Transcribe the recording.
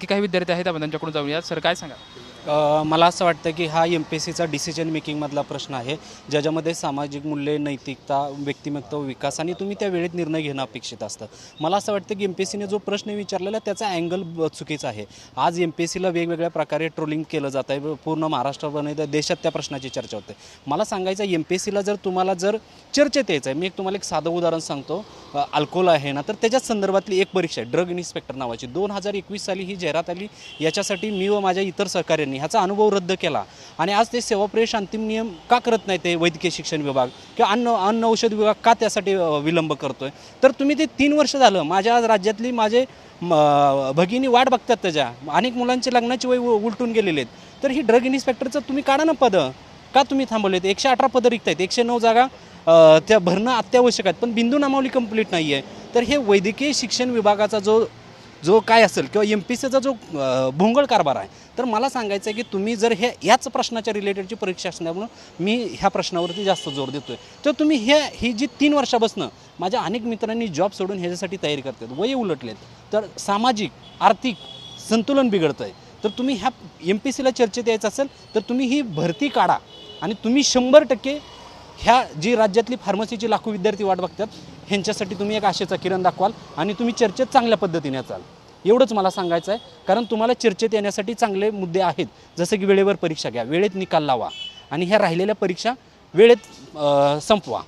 की काही विद्यार्थी आहेत आपण त्यांच्याकडून जाऊया सर काय सांगा मला असं वाटतं की हा एम पी सीचा डिसिजन मेकिंगमधला प्रश्न आहे ज्याच्यामध्ये सामाजिक मूल्ये नैतिकता व्यक्तिमत्व विकास आणि तुम्ही त्या वेळेत निर्णय घेणं अपेक्षित असतं. मला असं वाटतं की एम पी सीने जो प्रश्न विचारलेला त्याचा अँगल चुकीचा आहे. आज एम पी सीला वेगवेगळ्या प्रकारे ट्रोलिंग केलं जात आहे पूर्ण महाराष्ट्रामध्ये देशात त्या प्रश्नाची चर्चा होते. मला सांगायचं एम पी सीला जर तुम्हाला जर चर्चेत यायचं आहे मी एक तुम्हाला एक साधं उदाहरण सांगतो. अल्कोहोल आहे ना तर त्याच्याच संदर्भातली एक परीक्षा आहे ड्रग इन्स्पेक्टर नावाची. दोन हजार एकवीस साली ही जाहिरात आली याच्यासाठी मी व माझ्या इतर सहकाऱ्यांनी ह्याचा अनुभव रद्द केला. आणि आज ते सेवाप्रेश अंतिम नियम का करत नाही ते वैद्यकीय शिक्षण विभाग? किंवा अन्न अन्न औषध विभाग का त्यासाठी विलंब विलंब करतोय? तर तुम्ही ते तीन वर्ष झालं. माझ्या आज राज्यातली माझे म, भगिनी वाट बघतात त्याच्या. अनेक मुलांचे लग्नाची वय उ- उलटून गेलेले आहेत. तर ही ड्रग इन्स्पेक्टरचं तुम्ही काढा ना पदं. का तुम्ही थांबवलेत? एकशे अठरा पदं रिक्त आहेत. एकशे नऊ जागा त्या भरणं अत्यावश्यक आहेत. पण बिंदू नामावली कंप्लीट नाही आहे तर हे वैद्यकीय शिक्षण विभागाचा जो जो काय असेल किंवा एम पी सीचा जो भोंगळ कारभार आहे तर मला सांगायचं आहे की तुम्ही जर हे याच प्रश्नाच्या रिलेटेडची परीक्षा असल्यामुळं मी ह्या प्रश्नावरती जास्त जोर देतो आहे तर तुम्ही हे ही जी तीन वर्षापासनं माझ्या अनेक मित्रांनी जॉब सोडून ह्याच्यासाठी तयारी करतात वय उलटलेत तर सामाजिक आर्थिक संतुलन बिघडतं आहे तर तुम्ही ह्या एम पी सीला चर्चेत यायचं असेल तर तुम्ही ही भरती काढा आणि तुम्ही शंभर टक्के ह्या जी राज्यातली फार्मसीची लाखो विद्यार्थी वाट बघतात ह्यांच्यासाठी तुम्ही एक आशेचा किरण दाखवाल आणि तुम्ही चर्चेत चांगल्या पद्धतीने याचाल एवढंच मला सांगायचं आहे कारण तुम्हाला चर्चेत येण्यासाठी चांगले मुद्दे आहेत. जसं की वेळेवर परीक्षा घ्या वेळेत निकाल लावा आणि ह्या राहिलेल्या परीक्षा वेळेत संपवा.